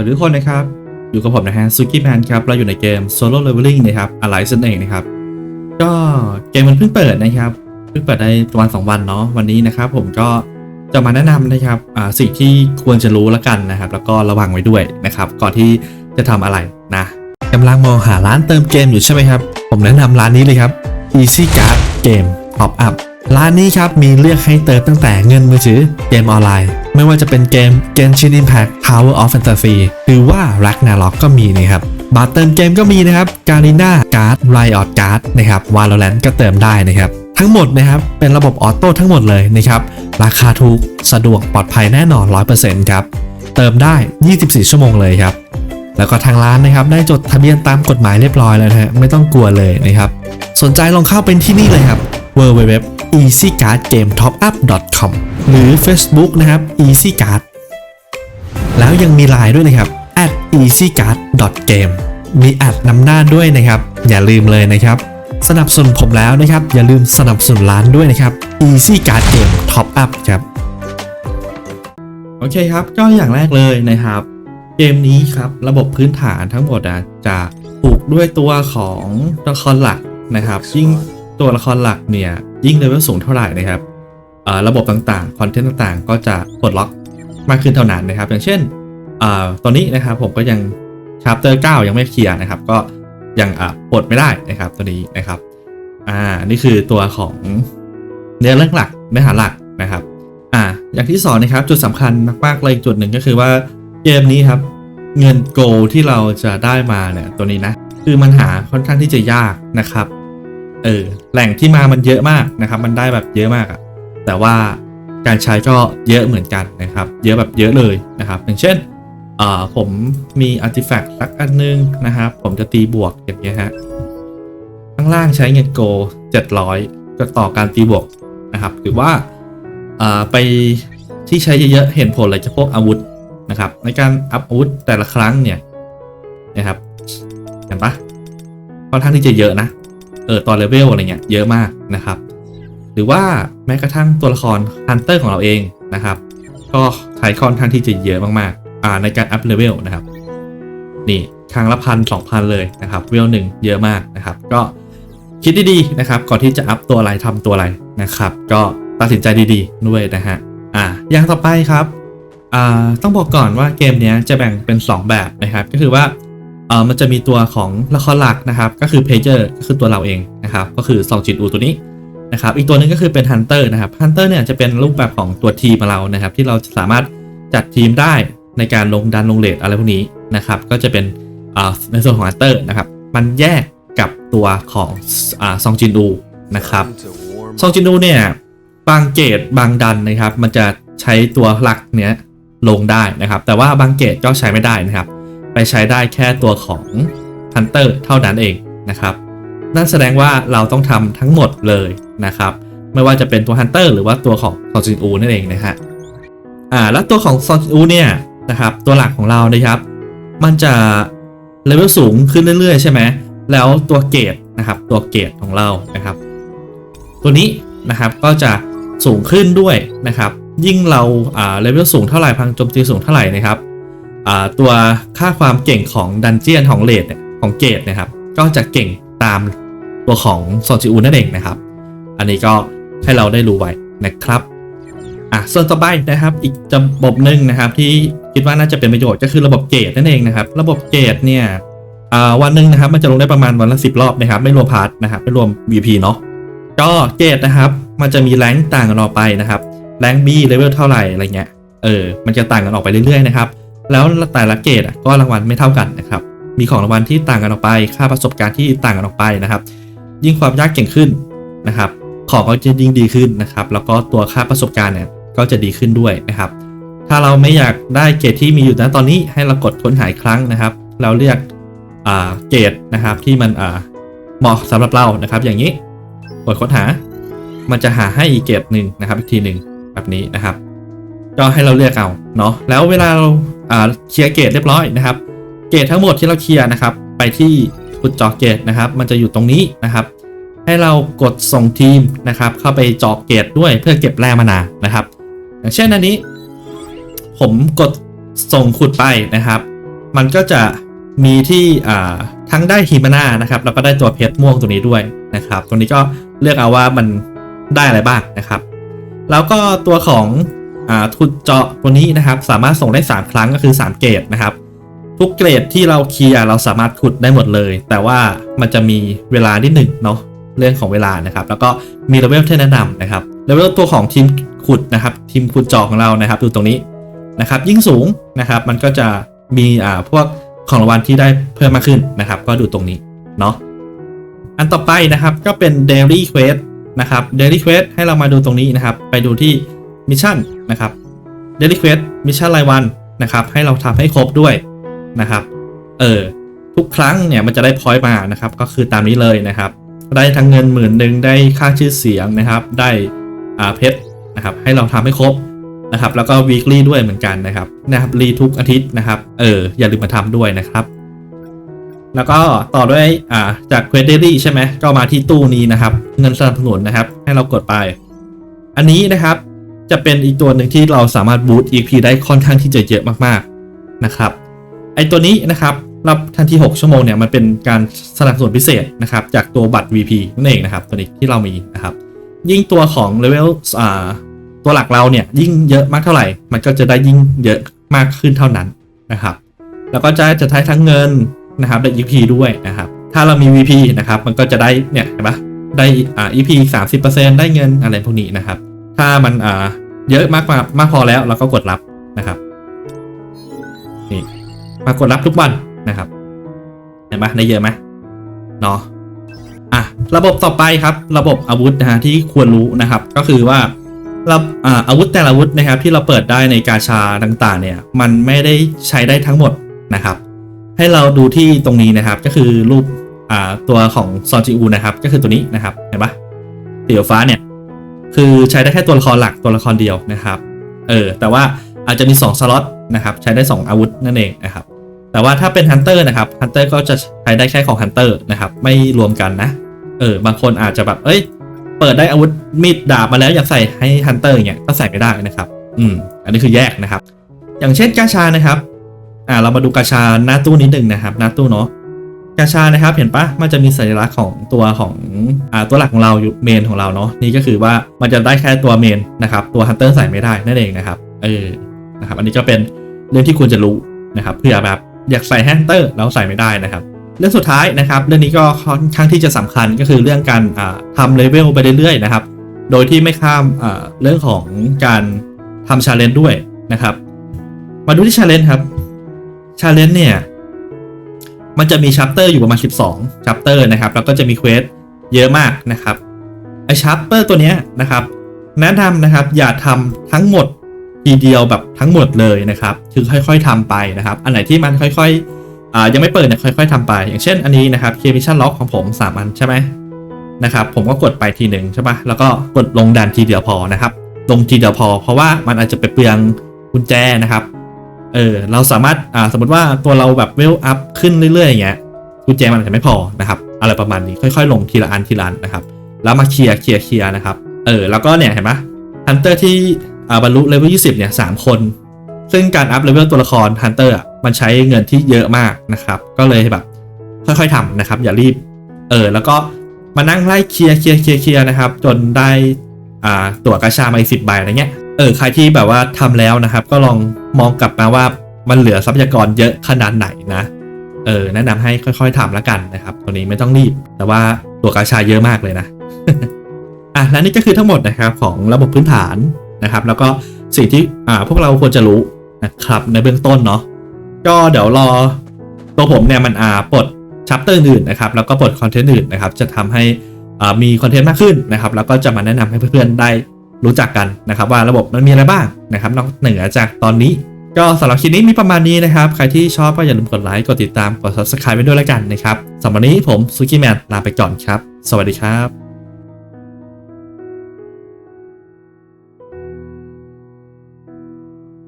วัสดีทุกคนนะครับ อยู่กับผมนะฮะซูกี้แมนครับ เราอยู่ในเกม Solo Leveling นะครับ Alliance นั่นเองนะครับ ก็เกมมันเพิ่งเปิดนะครับ เพิ่งเปิดได้ประมาณ2วันเนาะ วันนี้นะครับผมก็จะมาแนะนำนะครับสิ่งที่ควรจะรู้แล้วกันนะครับ แล้วก็ระวังไว้ด้วยนะครับ ก่อนที่จะทำอะไรนะกำลังมองหาร้านเติมเกมอยู่ใช่ไหมครับ ผมแนะนำร้านนี้เลยครับ Easy Card Game Top Up ร้านนี้ครับมีเลือกให้เติมตั้งแต่เงินมือถือเกมออนไลน์ ไม่ว่าจะเป็นเกม Genshin Impact Tower of Fantasy หรือว่า Ragnarok ก็มีนะครับบัตรเติมเกมก็มีนะครับ Garena Card Riot Card นะครับ Valorant ก็เติมได้นะครับทั้งหมดนะครับเป็นระบบออโต้ทั้งหมดเลยนะครับราคาถูกสะดวกปลอดภัยแน่นอน 100%ครับเติมได้ 24 ชั่วโมงเลยครับ แล้วก็ทางร้านนะครับได้จดทะเบียนตามกฎหมายเรียบร้อยแล้วนะฮะไม่ต้องกลัวเลยนะครับ สนใจลองเข้าเป็นที่นี่เลยครับ www easycardgametopup.com หรือ Facebook นะครับ easycard แล้วยังมีไลน์ด้วยนะครับ at easycard.game มีแอดนำหน้าด้วยนะครับ อย่าลืมเลยนะครับ สนับสนุนผมแล้วนะครับ อย่าลืมสนับสนุนร้านด้วยนะครับ Easy Card Game Top Up ครับ โอเคครับ ก็อย่างแรกเลยนะครับ เกมนี้ครับระบบพื้นฐานทั้งหมดอะจะผูกด้วยตัวของละครหลักนะครับ ยิ่งตัวละครหลักเนี่ยยิ่งเลเวลสูงเท่าไหร่นะครับเอ่อระบบต่างๆคอนเทนต์ต่างๆ ก็จะปลดล็อกมากขึ้นเท่านั้นนะครับ อย่างเช่นเอ่อตอนนี้นะครับผมก็ยังชาร์เตอร์9ยังไม่เคลียร์นะครับ ก็ยังอะปลดไม่ได้นะครับตัวนี้นะครับอ่านี่คือตัวของเนื้อเรื่องหลักเนื้อหาหลักนะครับอ่าอย่างที่สองนะครับจุดสำคัญมากๆเลยอีกจุดหนึ่งก็คือว่าเกมนี้ครับ เงินโกลที่เราจะได้มาเนี่ยตัวนี้นะ คือมันหาค่อนข้างที่จะยากนะครับ เออแหล่งที่มามันเยอะมากนะครับ มันได้แบบเยอะมากอะแต่ว่าการใช้ก็เยอะเหมือนกันนะครับ เยอะแบบเยอะเลยนะครับ อย่างเช่นอ่าผมมีอาร์ติแฟกต์สักอันนึงนะครับ ผมจะตีบวกอย่างเงี้ยฮะข้างล่างใช้เงินโก 700ก็ต่อการตีบวกนะครับ หรือว่าอ่าไปที่ใช้เยอะๆเห็นผลเลยจะพวกอาวุธ นะครับ ในการอัพอาวุธแต่ละครั้งเนี่ยนะครับเห็นปะค่อนข้างที่จะเยอะนะเออตอนเลเวลอะไรเงี้ยเยอะมากนะครับ หรือว่าแม้กระทั่งตัวละครฮันเตอร์ของเราเองนะครับ ก็ใช้ค่อนข้างที่จะเยอะมากๆอ่าในการอัพเลเวลนะครับนี่ครั้งละพันสองพันเลยนะครับเวลหนึ่งเยอะมากนะครับ ก็คิดดีๆนะครับก่อนที่จะอัพตัวอะไรทำตัวอะไรนะครับ ก็ตัดสินใจดีๆด้วยนะฮะอ่าอย่างต่อไปครับ ต้องบอกก่อนว่าเกมนี้จะแบ่งเป็น 2 แบบนะครับ ก็คือว่าเออมันจะมีตัวของละครหลักนะครับ ก็คือเพเจอร์ก็คือตัวเราเองนะครับ ก็คือซองจิตอูตัวนี้นะครับ อีกตัวหนึงก็คือเป็นฮันเตอร์นะครับฮันเตอร์เนี่ยจะเป็นรูปแบบของตัวทีมของเรานะครับ ที่เราสามารถจัดทีมได้ในการลงดันลงเลทอะไรพวกนี้นะครับ ก็จะเป็นในส่วนของอันเตอร์นะครับ มันแยกกับตัวของซองจินอูนะครับ ซองจินอูเนี่ยบางเกตบางดันนะครับ มันจะใช้ตัวหลักเนี้ย ลงได้นะครับ แต่ว่าบางเกตก็ใช้ไม่ได้นะครับ ไปใช้ได้แค่ตัวของฮันเตอร์เท่านั้นเองนะครับ นั่นแสดงว่าเราต้องทำทั้งหมดเลยนะครับ ไม่ว่าจะเป็นตัวฮันเตอร์หรือว่าตัวของซองจินอูนั่นเองนะฮะอ่าแล้วตัวของซอนอูเนี่ยนะครับตัวหลักของเรานะครับ มันจะเลเวลสูงขึ้นเรื่อยๆ ใช่ไหมแล้วตัวเกรดนะครับตัวเกรดของเรานะครับ ตัวนี้นะครับก็จะสูงขึ้นด้วยนะครับ ยิ่งเราอ่าเลเวลสูงเท่าไหร่พลังโจมตีสูงเท่าไหร่นะครับอ่าตัวค่าความเก่งของดันเจียนของเลดของเกรดนะครับ ก็จะเก่งตามตัวของซอนจิอูนั่นเองนะครับ อันนี้ก็ให้เราได้รู้ไว้นะครับอะส่วนต่อไปนะครับ อีกระบบหนึ่งนะครับ ที่คิดว่าน่าจะเป็นประโยชน์ก็คือระบบเกตนั่นเองนะครับ ระบบเกตเนี่ยอ่าวันหนึ่งนะครับมันจะลงได้ประมาณวันละสิบรอบนะครับไม่รวมพาร์ทนะครับไม่รวม VP เนาะก็เกตนะครับ มันจะมีแรงต่างกันออกไปนะครับ แรง B เลเวลเท่าไหร่อะไรเงี้ยเออมันจะต่างกันออกไปเรื่อยๆนะครับแล้วแต่ละเกตอะก็รางวัลไม่เท่ากันนะครับมีของรางวัลที่ต่างกันออกไปค่าประสบการณ์ที่ต่างกันออกไปนะครับ ยิ่งความยากเก่งขึ้นนะครับของก็จะยิ่งดีขึ้นนะครับ แล้วก็ตัวค่าประสบการณ์เนี่ยก็จะดีขึ้นด้วยนะครับ ถ้าเราไม่อยากได้เกรดที่มีอยู่ณตอนนี้ให้เรากดค้นหาอีกครั้งนะครับ เราเรียกเกรดนะครับที่มันเหมาะสำหรับเรานะครับ อย่างนี้กดค้นหา มันจะหาให้อีกเกรดหนึ่งนะครับอีกทีหนึ่ง แบบนี้นะครับ ก็ให้เราเลือกเอาเนาะแล้วเวลาเราอ่าเคลียร์เกรดเรียบร้อยนะครับ เกรดทั้งหมดที่เราเคลียร์นะครับ ไปที่ขุดเจอเกรดนะครับ มันจะอยู่ตรงนี้นะครับ ให้เรากดส่งทีมนะครับ เข้าไปเจาะเกรดด้วยเพื่อเก็บแร่มานานะครับ อย่างเช่นอันนี้ ผมกดส่งขุดไปนะครับ มันก็จะมีที่อ่าทั้งได้ฮิมานานะครับแล้วก็ได้ตัวเพชรม่วงตัวนี้ด้วยนะครับตรงนี้ก็เลือกเอาว่ามันได้อะไรบ้างนะครับ แล้วก็ตัวของอ่าทุนเจาะตัวนี้นะครับ สามารถส่งได้ 3 ครั้งก็คือ 3 เกรดนะครับ ทุกเกรดที่เราเคลียร์เราสามารถขุดได้หมดเลย แต่ว่ามันจะมีเวลานิดหนึ่งเนาะเรื่องของเวลานะครับ แล้วก็มีเลเวลที่แนะนำนะครับเลเวลตัวของทีมขุดนะครับ ทีมขุดเจาะของเรานะครับ ดูตรงนี้นะครับ ยิ่งสูงนะครับ มันก็จะมีอ่าพวกของรางวัลที่ได้เพิ่มมากขึ้นนะครับ ก็ดูตรงนี้เนาะอันต่อไปนะครับก็เป็น Daily Quest นะครับ Daily Quest ให้เรามาดูตรงนี้นะครับ ไปดูที่มิชชั่นนะครับ Daily Quest มิชชั่นรายวันนะครับ ให้เราทำให้ครบด้วยนะครับ เออทุกครั้งเนี่ยมันจะได้พอยต์มานะครับ ก็คือตามนี้เลยนะครับ ได้ทั้งเงินหมื่นหนึ่งได้ค่าชื่อเสียงนะครับ ได้อ่าเพชรนะครับ ให้เราทำให้ครบนะครับ แล้วก็ weekly ด้วยเหมือนกันนะครับนะครับรีทุกอาทิตย์นะครับ เอออย่าลืมมาทำด้วยนะครับ แล้วก็ต่อด้วยอ่าจาก Quest Daily ใช่ไหมก็มาที่ตู้นี้นะครับ เงินสนับสนุนนะครับ ให้เรากดไป อันนี้นะครับจะเป็นอีกตัวหนึ่งที่เราสามารถบูต EP ได้ค่อนข้างที่จะเยอะมากๆนะครับไอตัวนี้นะครับรับทันที 6 ชั่วโมงเนี่ยมันเป็นการสนับสนุนพิเศษนะครับจากตัวบัตร VP นั่นเองนะครับตัวนี้ที่เรามีนะครับ ยิ่งตัวของเลเวลอ่าตัวหลักเราเนี่ยยิ่งเยอะมากเท่าไหร่ มันก็จะได้ยิ่งเยอะมากขึ้นเท่านั้นนะครับ แล้วก็จะจะใช้ทั้งเงิน นะครับได้ EP ด้วยนะครับ ถ้าเรามี VP นะครับ มันก็จะได้เนี่ยเห็นปะได้อ่า EP 30%ได้เงินอะไรพวกนี้นะครับ ถ้ามันอ่าเยอะมากมากมากพอแล้วเราก็กดรับนะครับนี่มากดรับทุกวันนะครับเห็นไหมได้เยอะไหมเนาะอะระบบต่อไปครับ ระบบอาวุธนะฮะที่ควรรู้นะครับ ก็คือว่าเราอ่าอาวุธแต่ละอาวุธนะครับที่เราเปิดได้ในกาชาต่างๆ เนี่ย มันไม่ได้ใช้ได้ทั้งหมดนะครับ ให้เราดูที่ตรงนี้นะครับ ก็คือรูปอ่าตัวของซอนจิอูนะครับ ก็คือตัวนี้นะครับเห็นปะสีฟ้าเนี่ยคือใช้ได้แค่ตัวละครหลักตัวละครเดียวนะครับเออแต่ว่าอาจจะมี 2 สล็อตนะครับใช้ได้ 2 อาวุธนั่นเองนะครับแต่ว่าถ้าเป็นฮันเตอร์นะครับฮันเตอร์ก็จะใช้ได้แค่ของฮันเตอร์นะครับไม่รวมกันนะเออบางคนอาจจะแบบเอ้ยเปิดได้อาวุธมีดดาบมาแล้วอยากใส่ให้ฮันเตอร์อย่างเงี้ยก็ใส่ไม่ได้นะครับ อืมอันนี้คือแยกนะครับ อย่างเช่นกาชานะครับ อ่าเรามาดูกาชาหน้าตู้นิดหนึ่งนะครับหน้าตู้เนาะกาชานะครับเห็นปะมันจะมีสัญลักษณ์ของตัวของอ่าตัวหลักของเราอยู่เมนของเราเนาะนี่ก็คือว่ามันจะได้แค่ตัวเมนนะครับตัวฮันเตอร์ใส่ไม่ได้นั่นเองนะครับเออนะครับอันนี้ก็เป็นเรื่องที่ควรจะรู้นะครับเผื่อแบบอยากใส่ฮันเตอร์แล้วใส่ไม่ได้นะครับเรื่องสุดท้ายนะครับเรื่องนี้ก็ค่อนข้างที่จะสำคัญก็คือเรื่องการอ่าทำเลเวลไปเรื่อยๆนะครับโดยที่ไม่ข้ามอ่าเรื่องของการทำชาเลนจ์ด้วยนะครับ มาดูที่ชาเลนจ์ครับ ชาเลนจ์เนี่ย มันจะมีชัปเตอร์อยู่ประมาณ 12ชัปเตอร์นะครับ แล้วก็จะมีเควสเยอะมากนะครับไอชัปเตอร์ตัวเนี้ยนะครับ แนะนำนะครับอย่าทำทั้งหมดทีเดียวแบบทั้งหมดเลยนะครับ คือค่อยๆทำไปนะครับ อันไหนที่มันค่อยๆอ่ายังไม่เปิดเนี่ยค่อย ๆทำไป อย่างเช่นอันนี้นะครับเคมิชันล็อกของผม3อันใช่ไหมนะครับ ผมก็กดไปทีหนึ่งใช่ปะแล้วก็กดลงดันทีเดียวพอนะครับ ลงทีเดียวพอ เพราะว่ามันอาจจะไปเปลืองกุญแจนะครับ เออเราสามารถอ่าสมมติว่าตัวเราแบบเวลอัพขึ้นเรื่อยๆอย่างเงี้ยกุญแจมันอาจจะไม่พอนะครับอะไรประมาณนี้ค่อยๆ ลงทีละอันทีละอันนะครับ แล้วมาเคลียร์เคลียร์เคลียร์นะครับเออแล้วก็เนี่ยเห็นปะฮันเตอร์ที่อ่าบรรลุเลเวล20 เนี่ยสามคน ซึ่งการอัพเลเวลตัวละครฮันเตอร์มันใช้เงินที่เยอะมากนะครับ ก็เลยแบบค่อยๆทำนะครับ อย่ารีบเออแล้วก็มานั่งไล่เคลียร์เคลียร์เคลียร์นะครับ จนได้อ่าตั๋วกาชามาอีกสิบใบอะไรเงี้ย เออใครที่แบบว่าทำแล้วนะครับ ก็ลองมองกลับมาว่ามันเหลือทรัพยากรเยอะขนาดไหนนะเออแนะนำให้ค่อยๆทำแล้วกันนะครับ ตัวนี้ไม่ต้องรีบ แต่ว่าตัวกาชาเยอะมากเลยนะอะและนี่ก็คือทั้งหมดนะครับของระบบพื้นฐานนะครับ แล้วก็สิ่งที่อ่าพวกเราควรจะรู้นะครับในเบื้องต้นเนาะก็เดี๋ยวรอตัวผมเนี่ยมันอ่าปลดชัปเตอร์อื่นนะครับแล้วก็ปลดคอนเทนต์อื่นนะครับ จะทำให้อ่ามีคอนเทนต์มากขึ้นนะครับ แล้วก็จะมาแนะนำให้เพื่อนๆได้ รู้จักกันนะครับ ว่าระบบมันมีอะไรบ้างนะครับนอกเหนือจากตอนนี้ ก็สำหรับคลิปนี้มีประมาณนี้นะครับ ใครที่ชอบก็อย่าลืมกดไลค์กดติดตามกด subscribe ไปด้วยแล้วกันนะครับสำหรับวันนี้ผมซูกี้แมนลาไปก่อนครับ สวัสดีครับ